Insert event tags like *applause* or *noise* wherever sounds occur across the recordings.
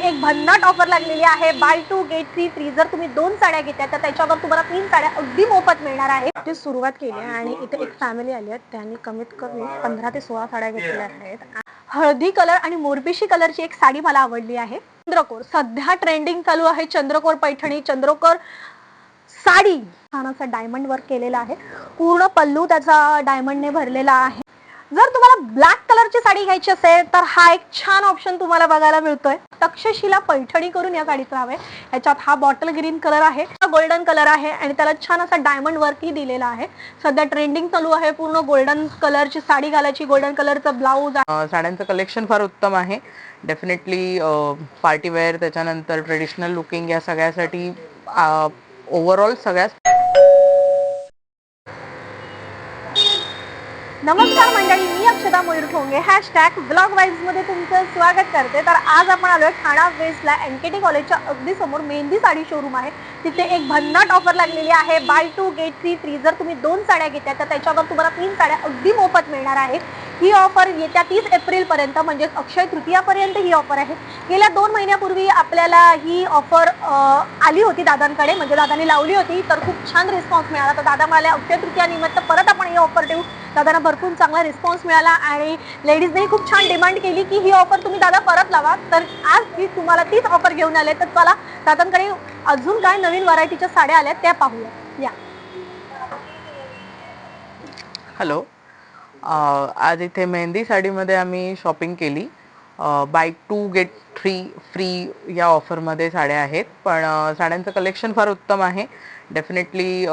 एक भन्नाट ऑफर लागलेली आहे. Buy two get three free जर तुम्ही दोन साड्या घेतल्या तर त्याच्यावर तुम्हाला तीन साड्या अगदी मोफत मिळणार आहे ते सुरुवात केली आहे आणि इथे एक फॅमिली आली आहे. त्यांनी कमीत कमी पंधरा ते सोळा साड्या घेतलेल्या आहेत. हळदी कलर आणि मोरपिशी कलरची एक साडी मला आवडली आहे. चंद्रकोर. सध्या ट्रेंडिंग चालू आहे चंद्रकोर पैठणी चंद्रकोर साडी. छान असं डायमंड वर्क केलेलं आहे. पूर्ण पल्लू त्याचा डायमंडने भरलेला आहे. जर तुम्हाला ब्लॅक कलरची साडी घ्यायची असेल तर हा एक छान ऑप्शन तुम्हाला बघायला मिळतोय. तक्षशिला पैठणी करून या साडीचं नाव आहे. ह्याच्यात हा बॉटल ग्रीन कलर आहे हा गोल्डन कलर आहे आणि त्याला छान असा डायमंड वर्कही दिलेला आहे. सध्या ट्रेंडिंग चालू आहे पूर्ण गोल्डन कलरची साडी घालायची. गोल्डन कलरचं ब्लाऊज साड्यांचं कलेक्शन फार उत्तम आहे. डेफिनेटली पार्टीवेअर त्याच्यानंतर ट्रेडिशनल लुकिंग या सगळ्यासाठी ओव्हरऑल सगळ्याच नमस्कार मंडळी मी अक्षता मयूर ठोंगे. हॅशटॅग ब्लॉग वाईजमध्ये तुमचं स्वागत करते. तर आज आपण आलोय ठाणा वेस्टला एन के टी कॉलेजच्या अगदी समोर मेहंदी साडी शोरूम आहे. तिथे एक भन्नाट ऑफर लागलेली आहे. Buy two get three free जर तुम्ही दोन साड्या घेत्या तर त्याच्यावर तुम्हाला तीन साड्या अगदी मोफत मिळणार आहे. ही ऑफर येत्या तीस एप्रिलपर्यंत म्हणजेच म्हणजे अक्षय तृतीयापर्यंत ही ऑफर आहे. गेल्या दोन महिन्यापूर्वी आपल्याला ही ऑफर आली होती दादांकडे. म्हणजे दादांनी लावली होती तर खूप छान रिस्पॉन्स मिळाला. तर दादा म्हणाले अक्षय तृतीया निमित्त परत आपण ही ऑफर देऊ. दादांना भरपूर चांगला रिस्पॉन्स मिळाला आणि लेडीजने खूप छान डिमांड केली की ही ऑफर तुम्ही दादा परत लावा. तर आज मी तुम्हाला तीच ऑफर घेऊन आले. तर चला दादांकडे अजून काय नवीन व्हरायटीच्या साड्या आल्या त्या पाहूया. या. हॅलो आज इथे मेहंदी साडीमध्ये आम्ही शॉपिंग केली. Buy two get three free या ऑफरमध्ये साड्या आहेत. पण साड्यांचं कलेक्शन फार उत्तम आहे. डेफिनेटली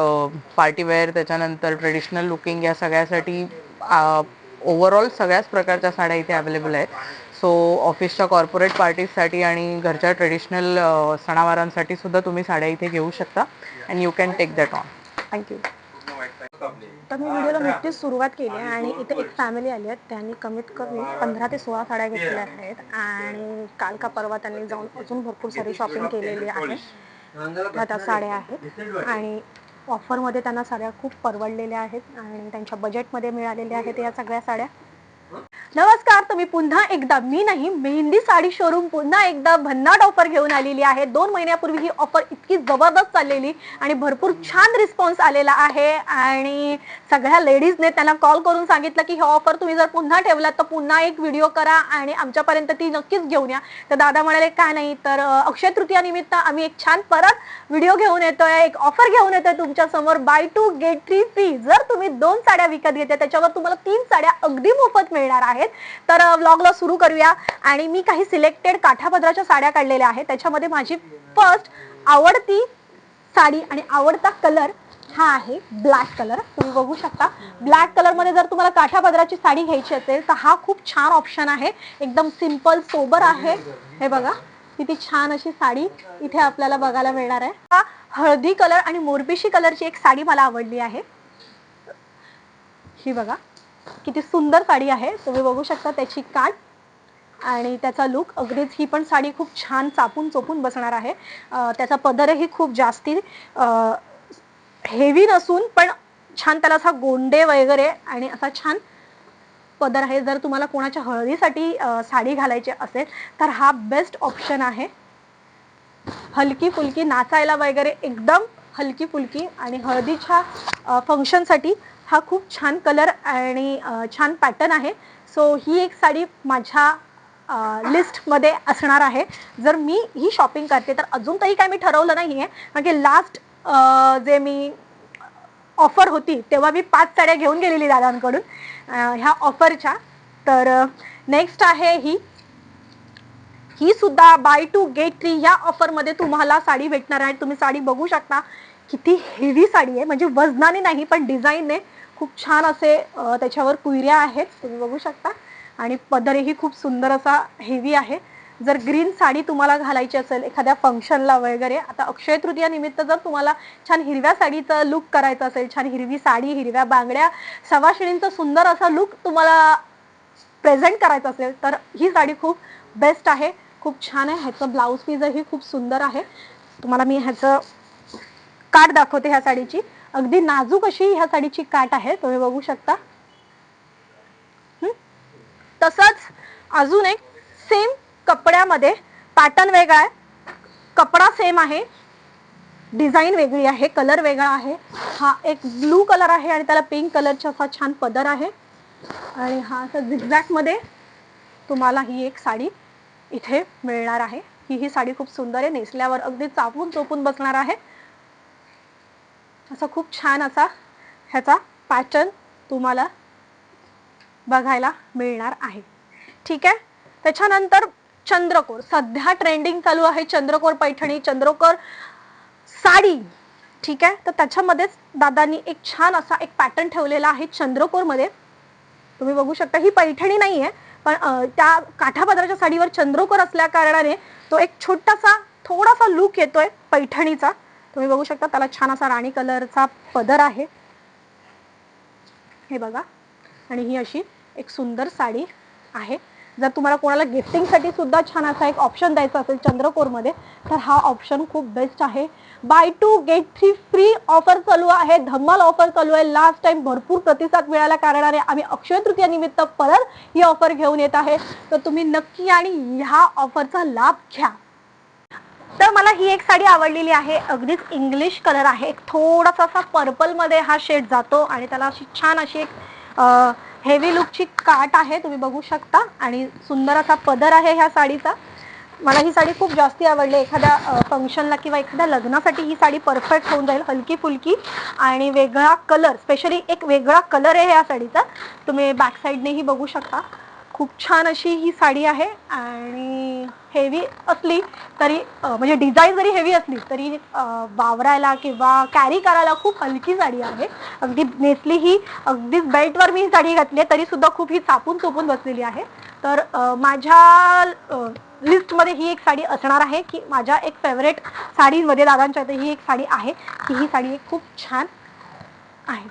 पार्टीवेअर त्याच्यानंतर ट्रेडिशनल लुकिंग या सगळ्यासाठी ओव्हरऑल सगळ्याच प्रकारच्या साड्या इथे अवेलेबल आहेत. सो ऑफिसच्या कॉर्पोरेट पार्टीजसाठी आणि घरच्या ट्रेडिशनल सणावारांसाठी सुद्धा तुम्ही साड्या इथे घेऊ शकता. And you can take that on thank you तर मी व्हिडिओला नुकतीच सुरुवात केली आहे आणि इथे एक फॅमिली आली आहे. त्यांनी कमीत कमी पंधरा ते सोळा साड्या घेतलेल्या आहेत. आणि काल का परवा त्यांनी जाऊन अजून भरपूर सारी शॉपिंग केलेली आहे. त्या साड्या आहेत आणि ऑफरमध्ये त्यांना साड्या खूप परवडलेल्या आहेत आणि त्यांच्या बजेटमध्ये मिळालेल्या आहेत या सगळ्या साड्या. नमस्कार तुम्ही पुन्हा एकदा मी नाही मेहंदी साडी शोरूम पुन्हा एकदा भन्नाट ऑफर घेऊन आलेली आहे. दोन महिन्यापूर्वी ही ऑफर इतकी जबरदस्त चाललेली आणि भरपूर छान रिस्पॉन्स आलेला आहे. आणि सगळ्या लेडीजने त्यांना कॉल करून सांगितलं की ही ऑफर तुम्ही जर पुन्हा ठेवलात तर पुन्हा एक व्हिडिओ करा आणि आमच्यापर्यंत ती नक्कीच घेऊन या. तर दादा म्हणाले काय नाही? तर अक्षय तृतीया निमित्त आम्ही एक छान परत व्हिडिओ घेऊन येतोय. एक ऑफर घेऊन येतोय तुमच्यासमोर buy two get three free जर तुम्ही दोन साड्या विकत घेतल्या त्याच्यावर तुम्हाला तीन साड्या अगदी मोफत मिळणार आहेत. तर व्लॉगला सुरू करूया. आणि मी काही सिलेक्टेड काठापदराच्या साड्या काढलेल्या आहेत. त्याच्यामध्ये माझी फर्स्ट आवडती साडी आणि आवडता कलर हा आहे ब्लॅक कलर तुम्ही बघू शकता. ब्लॅक कलरमध्ये जर तुम्हाला काठापदराची साडी घ्यायची असेल तर हा खूप छान ऑप्शन आहे. एकदम सिंपल सोबर आहे. हे बघा किती छान अशी साडी इथे आपल्याला बघायला मिळणार आहे. हा हळदी कलर आणि मोरपिशी कलरची एक साडी मला आवडली आहे. ही बघा. किती सुंदर साडी आहे. तुम्ही बघू शकता त्याची काठ आणि त्याचा लुक अगदीच ही पण साडी खूप छान चापून चोपून बसणार आहे. त्याचा पदरही खूप जास्ती हेवी नसून पण छान त्याला असा गोंडे वगैरे आणि असा छान पदर आहे. जर तुम्हाला कोणाच्या हळदीसाठी साडी घालायची असेल तर हा बेस्ट ऑप्शन आहे. हलकी फुलकी नाचायला वगैरे एकदम हलकी फुलकी आणि हळदीच्या फंक्शनसाठी हा खूप छान कलर आणि छान पॅटर्न आहे. सो ही एक साडी माझ्या लिस्टमध्ये असणार आहे. जर मी ही शॉपिंग करते तर अजून तरी काय मी ठरवलं नाही आहे कारण की लास्ट जे मी ऑफर होती तेव्हा मी पाच साड्या घेऊन गेलेली दादांकडून ह्या ऑफरच्या तर नेक्स्ट आहे ही. ही सुद्धा बाय टू गेट थ्री या ऑफरमध्ये तुम्हाला साडी भेटणार आहे. तुम्ही साडी बघू शकता. किती हेवी साडी आहे. म्हणजे वजनाने नाही पण डिझाईनने खूप छान असे त्याच्यावर कुयऱ्या आहेत तुम्ही बघू शकता. आणि पदरही खूप सुंदर असा हेवी आहे. जर ग्रीन साडी तुम्हाला घालायची असेल एखाद्या फंक्शनला वगैरे आता अक्षय तृतीया निमित्त जर तुम्हाला छान हिरव्या साडीचं लुक करायचं असेल छान हिरवी साडी हिरव्या बांगड्या सवाशिणींचा सुंदर असा लुक तुम्हाला प्रेझेंट करायचं असेल तर ही साडी खूप बेस्ट आहे. खूप छान आहे. ह्याचं ब्लाऊज पीजही खूप सुंदर आहे. तुम्हाला मी ह्याचं कार्ड दाखवते ह्या साडीची. अगदी नाजूक अशी ह्या साडीची काट आहे तुम्ही बघू शकता. तसंच अजून एक सेम कपड्यामध्ये पॅटर्न वेगळा आहे. कपडा सेम आहे. डिझाईन वेगळी आहे कलर वेगळा आहे. हा एक ब्लू कलर आहे आणि त्याला पिंक कलरचा असा छान पदर आहे. आणि हा असा झिगझॅकमध्ये तुम्हाला ही एक साडी इथे मिळणार आहे. ही ही साडी खूप सुंदर आहे नेसल्यावर अगदी चापून चोपून बसणार आहे. असा खूप छान असा ह्याचा पॅटर्न तुम्हाला बघायला मिळणार आहे. ठीक आहे? त्याच्यानंतर चंद्रकोर. सध्या ट्रेंडिंग चालू आहे चंद्रकोर पैठणी चंद्रकोर साडी. ठीक आहे? तर त्याच्यामध्येच दादांनी एक छान असा एक पॅटर्न ठेवलेला आहे चंद्रकोरमध्ये. तुम्ही बघू शकता ही पैठणी नाही आहे पण त्या काठापदराच्या साडीवर चंद्रकोर असल्या कारणाने तो एक छोटासा थोडासा लुक येतोय पैठणीचा. तुम्ही बघू शकता त्याला छान असा राणी कलरचा पदर आहे. हे बघा. आणि ही अशी एक सुंदर साडी आहे. जर तुम्हाला कोणाला गिफ्टिंगसाठी सुद्धा छान असा एक ऑप्शन द्यायचा असेल चंद्रकोरमध्ये तर हा ऑप्शन खूप बेस्ट आहे. Buy two get three free offer चालू आहे. धम्माल ऑफर चालू आहे. लास्ट टाइम भरपूर प्रतिसाद मिळाला कारणाने आम्ही अक्षय तृतीया निमित्त परत ही ऑफर घेऊन येत आहे. तर तुम्ही नक्की आणि ह्या ऑफरचा लाभ घ्या. तर मला ही एक साडी आवडलेली आहे. अगदीच इंग्लिश कलर आहे. एक थोडासा असा पर्पलमध्ये हा शेड जातो आणि त्याला अशी छान अशी एक हेवी लुकची काट आहे. तुम्ही बघू शकता. आणि सुंदर असा पदर आहे ह्या साडीचा. मला ही साडी खूप जास्ती आवडली. एखाद्या फंक्शनला किंवा एखाद्या लग्नासाठी ही साडी परफेक्ट होऊन जाईल हलकी फुलकी आणि वेगळा कलर स्पेशली एक वेगळा कलर आहे ह्या साडीचा. तुम्ही बॅक साईडनेही बघू शकता. खूप छान अशी ही साडी आहे आणि हेवी असली तरी म्हणजे डिझाईन जरी हेवी असली तरी वावरायला किंवा कॅरी करायला खूप हलकी साडी आहे. अगदी नेसली ही अगदीच बेल्टवर मी ही साडी घातली आहे तरी सुद्धा खूप ही चापून चोपून बसलेली आहे. तर माझ्या लिस्टमध्ये ही एक साडी असणार आहे की माझ्या एक फेवरेट साडीमध्ये दादांच्या इथे ही एक साडी आहे की ही साडी एक खूप छान आहे.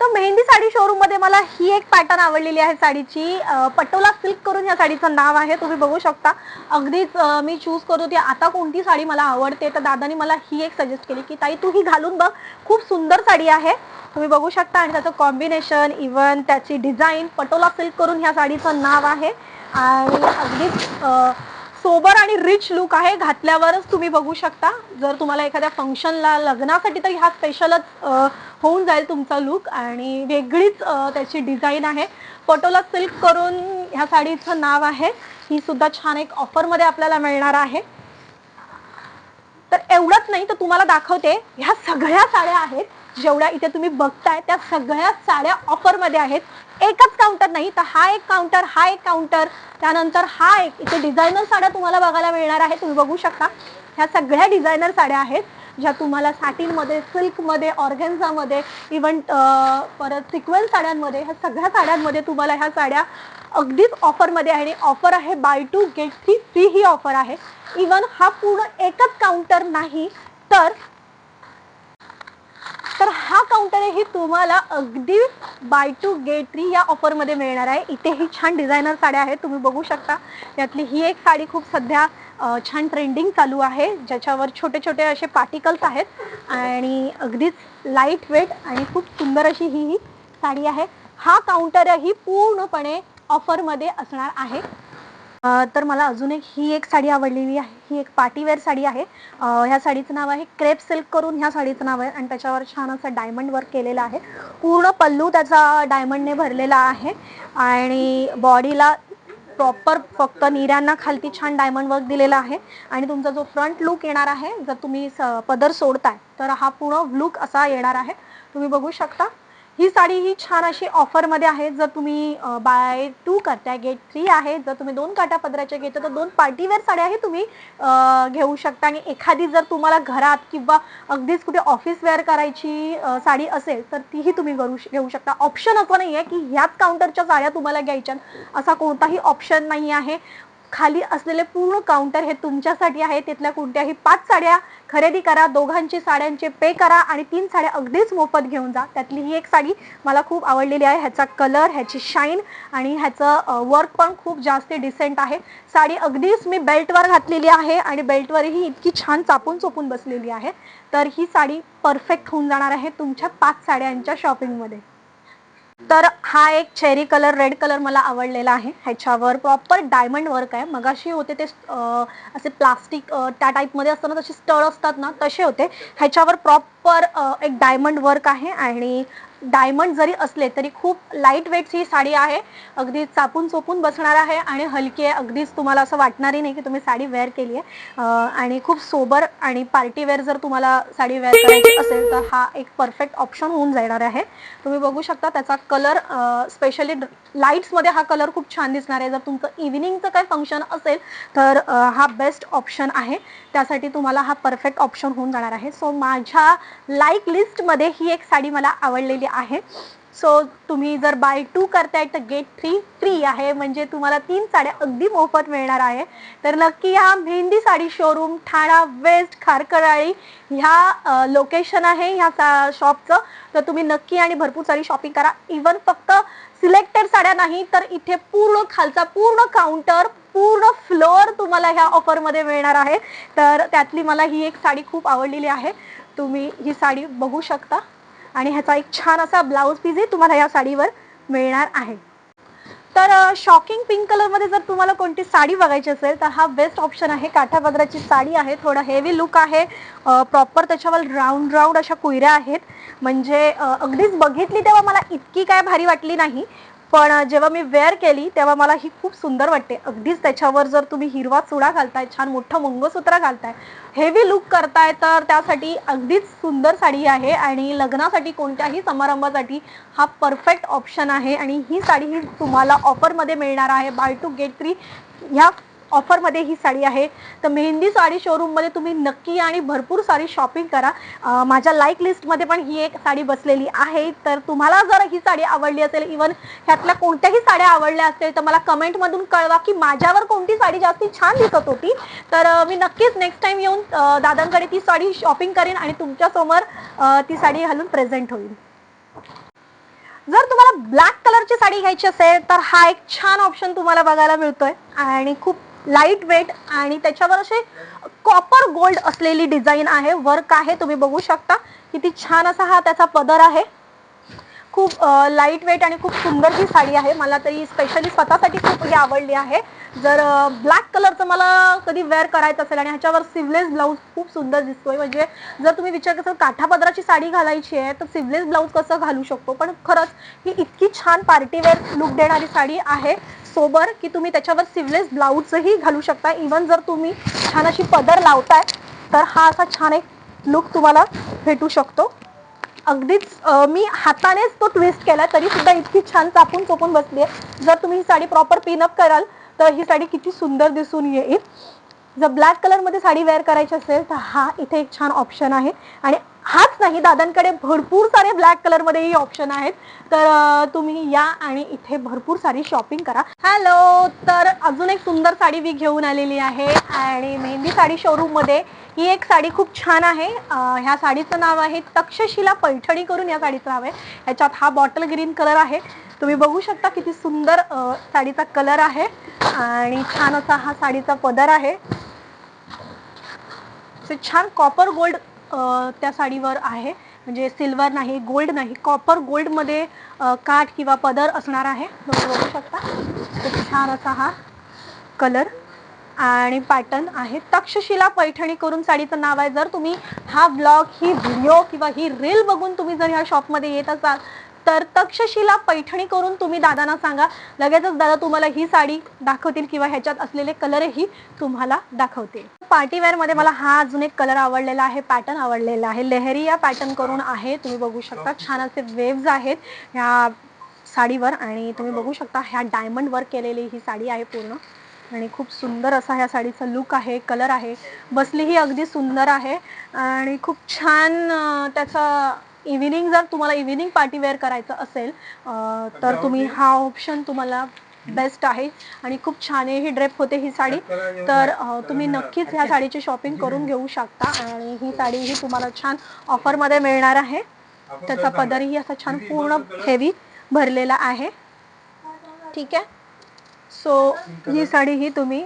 तर मेहंदी साडी शोरूममध्ये मला ही एक पॅटर्न आवडलेली आहे साडीची. पटोला सिल्क करून या साडीचं नाव आहे. तुम्ही बघू शकता. अगदीच मी चूज करत होती. आता कोणती साडी मला आवडते? तर दादानी मला ही एक सजेस्ट केली की ताई तू ही घालून बघ. खूप सुंदर साडी आहे. तुम्ही बघू शकता. आणि त्याचं कॉम्बिनेशन इवन त्याची डिझाईन पटोला सिल्क करून ह्या साडीचं नाव आहे. आणि अगदीच सोबर आणि रिच लुक आहे घातल्यावरच तुम्ही बघू शकता. जर तुम्हाला एखाद्या फंक्शनला लग्नासाठी तर ह्या स्पेशलच होऊन जाईल तुमचा लुक आणि वेगळीच त्याची डिझाईन आहे. पटोला सिल्क करून ह्या साडीचं नाव आहे. ही सुद्धा छान एक ऑफरमध्ये आपल्याला मिळणार आहे. तर एवढंच नाही तर तुम्हाला दाखवते ह्या सगळ्या साड्या आहेत. जेवढ्या इथे तुम्ही बघताय त्या सगळ्या साड्या ऑफरमध्ये आहेत. एकच काउंटर नाही तर हा एक काउंटर हा एक काउंटर त्यानंतर हा एक इथे डिझायनर साड्या तुम्हाला बघायला मिळणार आहे तुम्ही बघू शकता. ह्या सगळ्या डिझायनर साड्या आहेत ज्या तुम्हाला सॅटिनमध्ये सिल्कमध्ये ऑर्गेन्झामध्ये इवन परत सिक्वेन्स साड्यांमध्ये ह्या सगळ्या साड्यांमध्ये तुम्हाला ह्या साड्या अगदीच ऑफरमध्ये आहे. आणि ऑफर आहे buy two get three free ही ऑफर आहे. इवन हा पूर्ण एकच काउंटर नाही तर तर हा काउंटर ही तुम्हाला अगदी बाय टू गेट थ्री या ऑफरमध्ये मिळणार आहे. इथे ही छान डिझायनर साड्या आहेत तुम्ही बघू शकता. यातली ही एक साडी खूप सध्या छान ट्रेंडिंग चालू आहे ज्याच्यावर छोटे छोटे असे पार्टिकल्स आहेत. आणि अगदीच लाइट वेट आणि खूप सुंदर अशी ही ही साडी आहे. हा काउंटरही पूर्णपणे ऑफरमध्ये असणार आहे. तर मला अजून एक ही एक साडी आवडलेली आहे. ही एक पार्टीवेअर साडी आहे. ह्या साडीचं नाव आहे क्रेप सिल्क करून ह्या साडीचं नाव आहे आणि त्याच्यावर छान असं डायमंड वर्क केलेलं आहे. पूर्ण पल्लू त्याचा डायमंडने भरलेला आहे आणि बॉडीला प्रॉपर फक्त निऱ्यांना खालती छान डायमंड वर्क दिलेला आहे. आणि तुमचा जो फ्रंट लुक येणार आहे जर तुम्ही स- पदर सोडताय तर हा पूर्ण लुक असा येणार आहे. तुम्ही बघू शकता. ही साडी ही छान अशी ऑफरमध्ये आहे. जर तुम्ही बाय टू करताय गेट थ्री आहे. जर तुम्ही दोन काटा पदराच्या घेता तर दोन पार्टीवेअर साड्याही तुम्ही घेऊ शकता. आणि एखादी जर तुम्हाला घरात किंवा अगदीच कुठे ऑफिस वेअर करायची साडी असेल तर तीही तुम्ही करू घेऊ शकता. ऑप्शन असं नाही आहे की ह्याच काउंटरच्या साड्या तुम्हाला घ्यायच्या असा कोणताही ऑप्शन नाही आहे. खाली असलेले पूर्ण काउंटर हे तुमच्यासाठी आहे. तिथल्या कोणत्याही पाच साड्या खरेदी करा दोघांची साड्यांचे पे करा आणि तीन साड्या अगदीच मोफत घेऊन जा. त्यातली ही एक साडी मला खूप आवडलेली आहे. ह्याचा कलर ह्याची शाईन आणि ह्याचं वर्क पण खूप जास्त डिसेंट आहे. साडी अगदीच मी बेल्टवर घातलेली आहे आणि बेल्टवरही इतकी छान चापून चोपून बसलेली आहे. तर ही साडी परफेक्ट होऊन जाणार आहे तुमच्या पाच साड्यांच्या शॉपिंगमध्ये तर हा एक चेरी कलर रेड कलर मला आवडलेला आहे. ह्याच्यावर प्रॉपर डायमंड वर्क आहे. मगाशी होते ते असे प्लास्टिक त्या टाईपमध्ये असताना तसे स्टळ असतात ना तसे होते. ह्याच्यावर प्रॉपर एक डायमंड वर्क आहे आणि डायमंड जरी असले तरी खूप लाइट वेट ही साडी आहे. अगदी चापून चोपून बसणार आहे आणि हलकी आहे. अगदीच तुम्हाला असं वाटणारही नाही की तुम्ही साडी वेअर केली आहे. आणि खूप सोबर आणि पार्टी वेअर जर तुम्हाला साडी वेअर करायची असेल तर हा एक परफेक्ट ऑप्शन होऊन जाणार आहे. तुम्ही बघू शकता त्याचा कलर स्पेशली लाईट्समध्ये हा कलर खूप छान दिसणार आहे. जर तुमचं इव्हिनिंगचं काही फंक्शन असेल तर हा बेस्ट ऑप्शन आहे. त्यासाठी तुम्हाला हा परफेक्ट ऑप्शन होऊन जाणार आहे. सो माझ्या लाईक लिस्टमध्ये ही एक साडी मला आवडलेली आहे. सो तुम्ही जर बाय टू करताय तर गेट थ्री फ्री आहे. म्हणजे तुम्हाला तीन साड्या अगदी मोफत मिळणार आहे. तर नक्की ह्या मेहंदी साडी शोरूम ठाणा वेस्ट खारकराळी ह्या लोकेशन आहे ह्या सा शॉपचं तर तुम्ही नक्की आणि भरपूर सारी शॉपिंग करा. इवन फक्त सिलेक्टेड साड्या नाही तर इथे पूर्ण खालचा पूर्ण काउंटर पूर्ण फ्लोअर तुम्हाला ह्या ऑफरमध्ये मिळणार आहे. तर त्यातली मला ही एक साडी खूप आवडलेली आहे. तुम्ही ही साडी बघू शकता. आणि ह्याचा एक छान असा ब्लाऊज पीसही तुम्हाला या साडीवर मिळणार आहे. तर शॉकिंग पिंक कलरमध्ये जर तुम्हाला कोणती साडी बघायची असेल तर हा बेस्ट ऑप्शन आहे. काठापदराची साडी आहे. थोडं हेवी लुक आहे. प्रॉपर त्याच्यावर राऊंड राऊंड अशा कुयऱ्या आहेत. म्हणजे अगदीच बघितली तेव्हा मला इतकी काय भारी वाटली नाही. पण जेव्हा मी वेअर केली तेव्हा मला ही खूप सुंदर वाटते. अगदीच त्याच्यावर जर तुम्ही हिरवा चुडा घालताय छान मोठं मंगळसूत्र घालताय हेवी लुक करताय तर त्यासाठी अगदीच सुंदर साडी आहे आणि लग्नासाठी कोणत्याही समारंभासाठी हा परफेक्ट ऑप्शन आहे आणि ही साडी ही तुम्हाला ऑफरमध्ये मिळणार आहे. बाय टू गेट थ्री ह्या ऑफरमध्ये ही साडी आहे. तर मेहंदी साडी शोरूममध्ये तुम्ही नक्की आणि भरपूर सारी शॉपिंग करा. माझ्या लाईक लिस्टमध्ये पण ही एक साडी बसलेली आहे. तर तुम्हाला जर ही साडी आवडली असेल इवन ह्यातल्या कोणत्याही साड्या आवडल्या असतील तर मला कमेंटमधून कळवा की माझ्यावर कोणती साडी जास्ती छान दिसत होती. तर मी नक्कीच नेक्स्ट टाइम येऊन दादांकडे ती साडी शॉपिंग करेन आणि तुमच्यासमोर ती साडी घालून प्रेझेंट होईल. जर तुम्हाला ब्लॅक कलरची साडी घ्यायची असेल तर हा एक छान ऑप्शन तुम्हाला बघायला मिळतोय. आणि खूप लाइट वेट आणि त्याच्यावर असे कॉपर गोल्ड असलेली डिझाईन आहे. वर्क आहे तुम्ही बघू शकता. किती छान असा हा त्याचा पदर आहे. खूप लाइट वेट आणि खूप सुंदर ही साडी आहे. मला तरी स्पेशली स्वतःसाठी खूप ही आवडली आहे. जर ब्लॅक कलरचं मला कधी वेअर करायचं असेल आणि ह्याच्यावर सिवलेस ब्लाऊज खूप सुंदर दिसतोय. म्हणजे जर तुम्ही विचार कराल काठापदराची साडी घालायची आहे तर सिवलेस ब्लाऊज कसं घालू शकतो? पण खरंच ही इतकी छान पार्टीवेअर लुक देणारी साडी आहे. सोबर की तुम्ही त्याच्यावर सिवलेस ब्लाऊजही घालू शकता. इवन जर तुम्ही छान अशी पदर लावताय तर हा असा छान एक लुक तुम्हाला भेटू शकतो. अगदीच मी हातानेच तो ट्विस्ट केला तरी सुद्धा इतकी छान चापून चोपून बसली आहे. जर तुम्ही ही साडी प्रॉपर पिनअप कराल तर ही साडी किती सुंदर दिसून येईल. जर ब्लॅक कलरमध्ये साडी वेअर करायची असेल तर हा इथे एक छान ऑप्शन आहे. आणि हाच नाही दादांकडे भरपूर सारे ब्लॅक कलरमध्येही ऑप्शन आहेत. तर तुम्ही या आणि इथे भरपूर सारी शॉपिंग करा. हॅलो तर अजून एक सुंदर साडी मी घेऊन आलेली आहे आणि मेहंदी साडी शोरूममध्ये ही एक साडी खूप छान आहे. ह्या साडीचं नाव आहे तक्षशिला पैठणी करून या साडीचं नाव आहे. ह्याच्यात हा बॉटल ग्रीन कलर आहे. तुम्ही बघू शकता किती सुंदर साडीचा कलर आहे आणि छान असा हा साडीचा पदर आहे. छान कॉपर गोल्ड त्या साडीवर आहे. म्हणजे सिल्वर नाही गोल्ड नाही. कॉपर गोल्डमध्ये काठ किंवा पदर असणार आहे. तुम्ही बघू शकता. खूप छान असा हा कलर आणि पॅटर्न आहे. तक्षशिला पैठणी करून साडीचं नाव आहे. जर तुम्ही हा ब्लॉग ही व्हिडिओ किंवा ही रील बघून तुम्ही जर ह्या शॉपमध्ये येत असाल तर तक्षशिला पैठणी करून तुम्ही दादांना सांगा. लगेचच दादा तुम्हाला ही साडी दाखवतील किंवा ह्याच्यात असलेले कलरही तुम्हाला दाखवतील. पार्टीवेअरमध्ये मला हा अजून एक कलर आवडलेला आहे पॅटर्न आवडलेला आहे. लेहरी या पॅटर्न करून आहे. तुम्ही बघू शकता छान असे वेव्ज आहेत ह्या साडीवर आणि तुम्ही बघू शकता ह्या डायमंड वर्क केलेली ही साडी आहे पूर्ण. आणि खूप सुंदर असा ह्या साडीचा लुक आहे कलर आहे. बसलीही अगदी सुंदर आहे. आणि खूप छान त्याचा इव्हिनिंग जर तुम्हाला इव्हिनिंग पार्टी वेअर करायचं असेल तर तुम्ही हा ऑप्शन तुम्हाला बेस्ट आहे. आणि खूप छान ही ड्रेप होते ही साडी. तर तुम्ही नक्कीच ह्या *laughs* साडीची शॉपिंग करून घेऊ शकता. आणि ही साडी ही तुम्हाला छान ऑफरमध्ये मिळणार आहे. त्याचा पदरही असा छान पूर्ण हेवी भरलेला आहे. ठीक आहे? सो ही साडी ही तुम्ही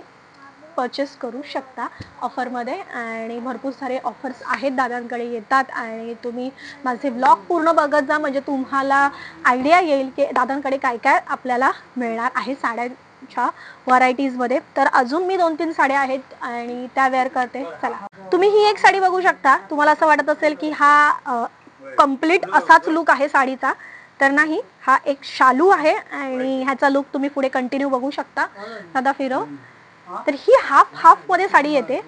परचेस करू शकता ऑफरमध्ये आणि भरपूर सारे ऑफर्स आहेत दादांकडे येतात. आणि तुम्ही माझे ब्लॉग पूर्ण बघत जा. म्हणजे तुम्हाला आयडिया येईल की दादांकडे काय काय आपल्याला मिळणार आहे साड्यांच्या व्हरायटीजमध्ये तर अजून मी दोन तीन साड्या आहेत आणि त्या वेअर करते. चला. तुम्ही ही एक साडी बघू शकता. तुम्हाला असं वाटत असेल की हा कंप्लीट असाच लुक आहे साडीचा. तर नाही हा एक शालू आहे. आणि ह्याचा लुक तुम्ही पुढे कंटिन्यू बघू शकता. दादा फिरव. तर ही हाफ हाफमध्ये साडी येते.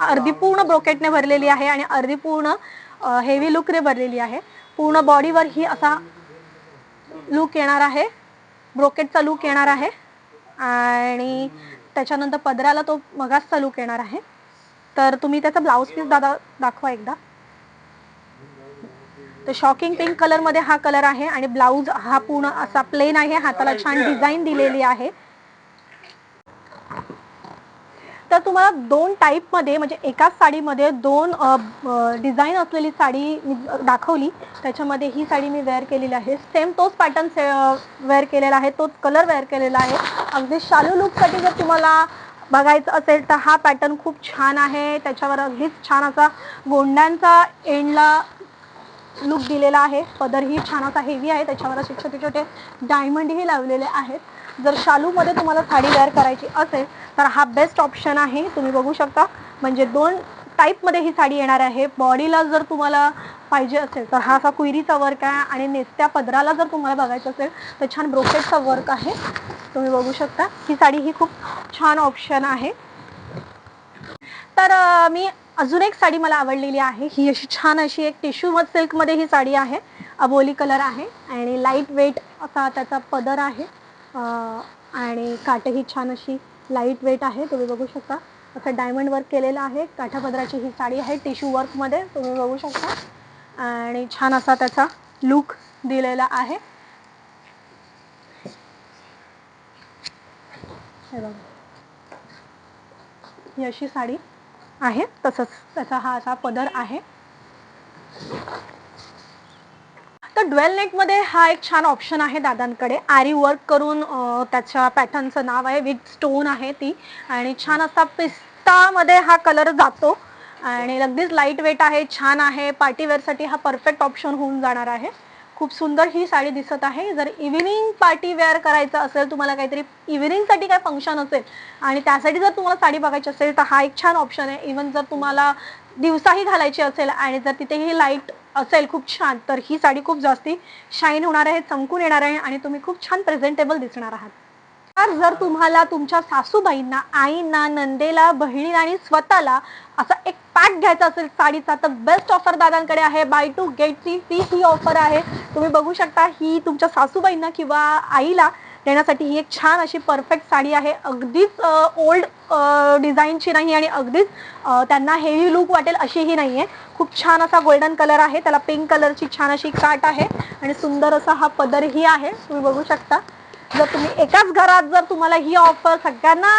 अर्धी पूर्ण ब्रोकेटने भरलेली आहे आणि अर्धी पूर्ण हेवी लुकने भरलेली आहे. पूर्ण बॉडीवर ही असा लुक येणार आहे. ब्रोकेटचा लुक येणार आहे. आणि त्याच्यानंतर पदराला तो मगासचा लुक येणार आहे. तर तुम्ही त्याचा ब्लाऊज पीस दादा दाखवा एकदा. तर शॉकिंग पिंक कलरमध्ये हा कलर आहे आणि ब्लाऊज हा पूर्ण असा प्लेन आहे. हाताला छान डिझाईन दिलेली आहे. तर तुम्हाला दोन टाईपमध्ये म्हणजे एकाच साडीमध्ये दोन डिझाईन असलेली साडी मी दाखवली. त्याच्यामध्ये ही साडी मी वेअर केलेली आहे. सेम तोच पॅटर्न वेअर केलेला आहे. तोच कलर वेअर केलेला आहे. अगदी शालू लुकसाठी जर तुम्हाला बघायचं असेल तर हा पॅटर्न खूप छान आहे. त्याच्यावर अगदीच छान असा गोंड्यांचा एंडला लुक दिलेला आहे. पदरही छान असा हेवी आहे. त्याच्यावर असे छोटे छोटे डायमंडही लावलेले आहेत. जर शालूमध्ये तुम्हाला साडी वेअर करायची असेल तर हा बेस्ट ऑप्शन आहे. तुम्ही बघू शकता. म्हणजे दोन टाईपमध्ये ही साडी येणार आहे. बॉडीला जर तुम्हाला पाहिजे असेल तर हा असा कुईरीचा वर्क आहे आणि नेसत्या पदराला जर तुम्हाला बघायचं असेल तर छान ब्रोकेटचा वर्क आहे. तुम्ही बघू शकता. ही साडी ही खूप छान ऑप्शन आहे. तर मी अजून एक साडी मला आवडलेली आहे. ही अशी छान अशी एक टिश्यू मध सिल्कमध्ये ही साडी आहे. अबोली कलर आहे आणि लाइट वेट असा त्याचा पदर आहे. आणि काठही छान अशी लाइट वेट आहे तुम्ही बघू शकता. असं डायमंड वर्क केलेलं आहे. काठापदराची ही साडी आहे टिश्यू वर्कमध्ये तुम्ही बघू शकता. आणि छान असा त्याचा लुक दिलेला आहे. हे बघा. ही अशी साडी आहे तसंच त्याचा हा असा पदर आहे. ड्वेल नेटमध्ये हा एक छान ऑप्शन आहे दादांकडे. आरी वर्क करून त्याच्या पॅटर्नचं नाव आहे विथ स्टोन आहे ती. आणि छान असा पिस्तामध्ये हा कलर जातो. आणि अगदीच लाइट वेट आहे छान आहे. पार्टीवेअरसाठी हा परफेक्ट ऑप्शन होऊन जाणार आहे. खूप सुंदर ही साडी दिसत आहे. जर इव्हिनिंग पार्टी वेअर करायचं असेल तुम्हाला काहीतरी इव्हिनिंगसाठी काय फंक्शन असेल आणि त्यासाठी जर तुम्हाला साडी बघायची असेल तर हा एक छान ऑप्शन आहे. इवन जर तुम्हाला दिवसाही घालायची असेल आणि जर तिथेही लाइट असेल खूप छान. तर ही साडी खूप जास्ती शाईन होणार आहे चमकून येणार आहे आणि तुम्ही खूप छान प्रेझेंटेबल दिसणार आहात. तर जर तुम्हाला तुमच्या सासूबाईंना आईंना नंदेला बहिणीला आणि स्वतःला असा एक पॅक घ्यायचा असेल साडीचा तर बेस्ट ऑफर दादांकडे आहे. बाय टू गेट थ्री ती ही ऑफर आहे. तुम्ही बघू शकता ही तुमच्या सासूबाईंना किंवा आईला देण्यासाठी ही एक छान अशी परफेक्ट साडी आहे. अगदीच ओल्ड डिझाईनची नाही आणि अगदीच त्यांना हेवी लुक वाटेल अशीही नाही आहे खूप छान असा गोल्डन कलर आहे. त्याला पिंक कलरची छान अशी काट आहे आणि सुंदर असा हा पदरही आहे. तुम्ही बघू शकता. जर तुम्ही एकाच घरात जर तुम्हाला ही ऑफर सगळ्यांना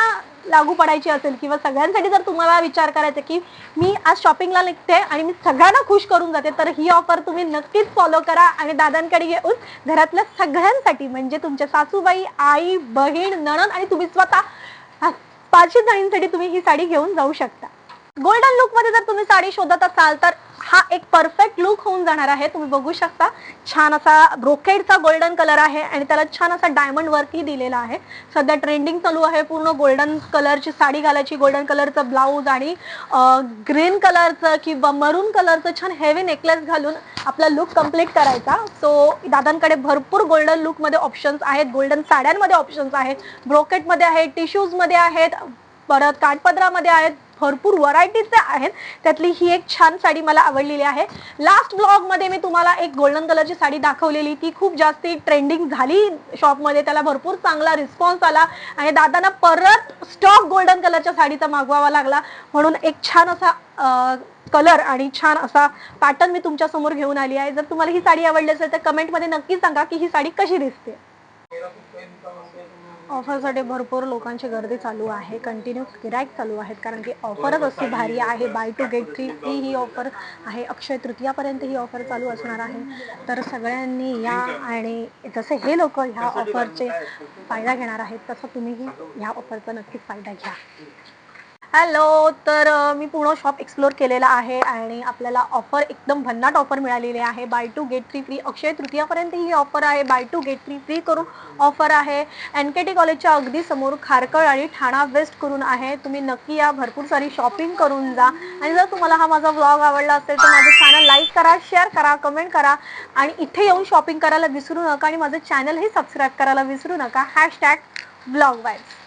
लागू पडायची असेल किंवा सगळ्यांसाठी जर तुम्हाला विचार करायचा की मी आज शॉपिंगला निघते आणि मी सगळ्यांना खुश करून जाते तर ही ऑफर तुम्ही नक्कीच फॉलो करा आणि दादांकडे येऊन घरातल्या सगळ्यांसाठी म्हणजे तुमच्या सासूबाई आई बहीण नणन आणि तुम्ही स्वतः पाचशे जणींसाठी तुम्ही ही साडी घेऊन जाऊ शकता. गोल्डन लुकमध्ये जर तुम्ही साडी शोधत असाल तर हा एक परफेक्ट लुक होऊन जाणार आहे. तुम्ही बघू शकता. छान असा ब्रोकेडचा गोल्डन कलर आहे आणि त्याला छान असा डायमंड वर्कही दिलेला आहे. सध्या ट्रेंडिंग चालू आहे पूर्ण गोल्डन कलरची साडी घालायची. गोल्डन कलरचं ब्लाऊज आणि ग्रीन कलरचं किंवा मरून कलरचं छान हेवी नेकलेस घालून आपला लुक कंप्लीट करायचा. सो दादांकडे भरपूर गोल्डन लुकमध्ये ऑप्शन्स आहेत. गोल्डन साड्यांमध्ये ऑप्शन्स आहेत. ब्रोकेटमध्ये आहेत. टिश्यूजमध्ये आहेत. परत काठपदरामध्ये आहेत. भरपूर व्हरायटीचे आहेत. त्यातली ही एक छान साडी मला आवडलेली आहे. लास्ट ब्लॉगमध्ये मी तुम्हाला एक गोल्डन कलरची साडी दाखवलेली. ती खूप जास्ती ट्रेंडिंग झाली शॉपमध्ये त्याला भरपूर चांगला रिस्पॉन्स आला आणि दादांना परत स्टॉक गोल्डन कलरच्या साडीचा मागवावा लागला. म्हणून एक छान असा कलर आणि छान असा पॅटर्न मी तुमच्यासमोर घेऊन आली आहे. जर तुम्हाला ही साडी आवडली असेल तर कमेंटमध्ये नक्की सांगा की ही साडी कशी दिसते. ऑफरसाठी भरपूर लोकांची गर्दी चालू आहे. कंटिन्यू गिरायक चालू आहेत कारण की ऑफरच अशी भारी आहे. Buy two get three free ही ऑफर आहे. अक्षय तृतीयापर्यंत ही ऑफर चालू असणार आहे. तर सगळ्यांनी या आणि जसे हे लोक ह्या ऑफरचे फायदा घेणार आहेत तसं तुम्हीही ह्या ऑफरचा नक्कीच फायदा घ्या. हॅलो तर मी पूर्ण शॉप एक्सप्लोर केलेला आहे आणि आपल्याला ऑफर एकदम भन्नाट ऑफर मिळालेली आहे. Buy two get three free Akshaya तृतीयापर्यंत ही ऑफर आहे. Buy two get three free करून ऑफर आहे. एन के टी कॉलेजच्या अगदी समोर खारकळ आणि ठाणा वेस्ट करून आहे. तुम्ही नक्की या भरपूर सारी शॉपिंग करून जा. आणि जर तुम्हाला हा माझा व्लॉग आवडला असेल तर माझं चॅनल लाईक करा शेअर करा कमेंट करा आणि इथे येऊन शॉपिंग करायला विसरू नका आणि माझं चॅनलही सबस्क्राईब करायला विसरू नका. Hashtag blog wise